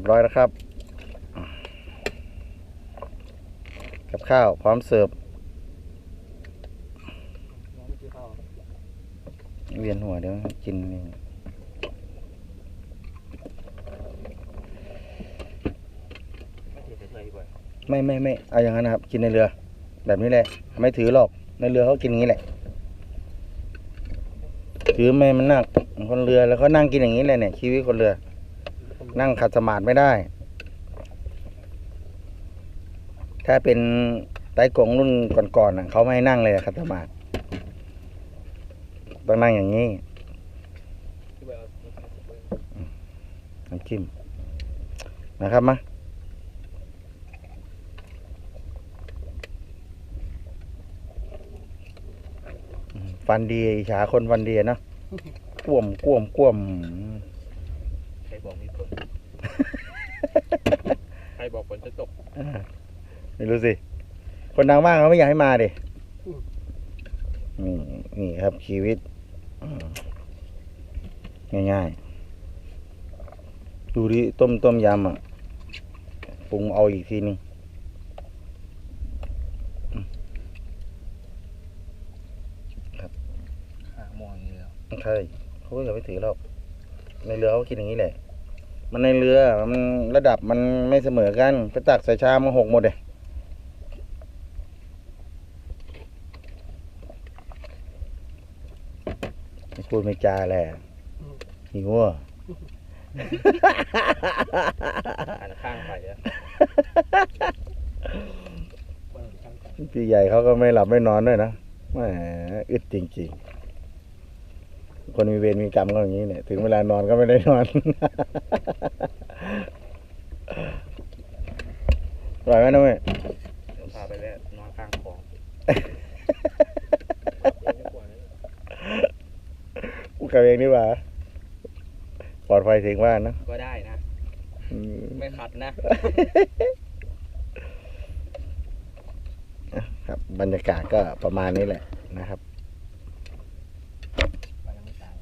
บร้อยแล้วครับ กับข้าวพร้อมเสิร์ฟเวียนหัวเดี๋ยวกินนี่ไม่ไม่ไม่ไม่เอาอย่างนั้นนะครับ กินในเรือ แบบนี้แหละ ไม่ถือหรอกในเรือเขากินอย่างนี้แหละ ถือไม่มันหนักคนเรือแล้วก็นั่งกินอย่างนี้แหละเนี่ยชีวิตคนเรือ นั่งขัดสมาธิไม่ได้ ถ้าเป็นไต้กงรุ่นก่อนๆน่ะเขาไม่ให้นั่งเลยขัดสมาธิต้องนั่งอย่างนี้น้ำจิ้มนะครับมาฟันดีฉาคนฟันดีเนาะกวมกวมกวม ครบอกมีฝน ใครบอกฝนจะตก อ่าไม่รู้สิ คนดังมากเขาไม่อยากให้มาดิอืมนี่นี่ครับชีวิตอืมง่ายๆ ดูดิต้มต้มยำอะปรุงเอาอีกทีนึงขามองอย่างนี้แล้ว ใช่เขาก็อย่าไปถือหรอก ในเรือเขากินอย่างนี้แหละ มันในเรือมันระดับมันไม่เสมอกันไปตักใส่ชามมาหกหมดเลยไม่พูดไม่จาแหละหิวอะหันข้างไปแล้ววันข้างไปพี่ใหญ่เขาก็ไม่หลับไม่นอนด้วยนะแหมอึดจริง ๆ คนมีเวรมีกรรมก็อย่างนี้เนี่ย ถึงเวลานอนก็ไม่ได้นอนอร่อยไหมน้องเว้ยเดี๋ยวพาไปแล้วนอนข้างคลองกูกลับเองดีกว่าปลอดภัยถึงบ้านนะก็ได้นะอืมไม่ขัดนะ ครับ บรรยากาศก็ประมาณนี้แหละนะครับ ยังไม่ตาย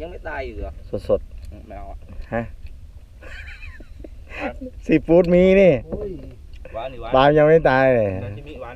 ยังไม่ตายอยู่เหรอสดไม่เอาอะๆฮะซีฟู้ดมีนี่หวานนี่หวานปลาล์มยังไม่ตายเลยซาชิมิหวาน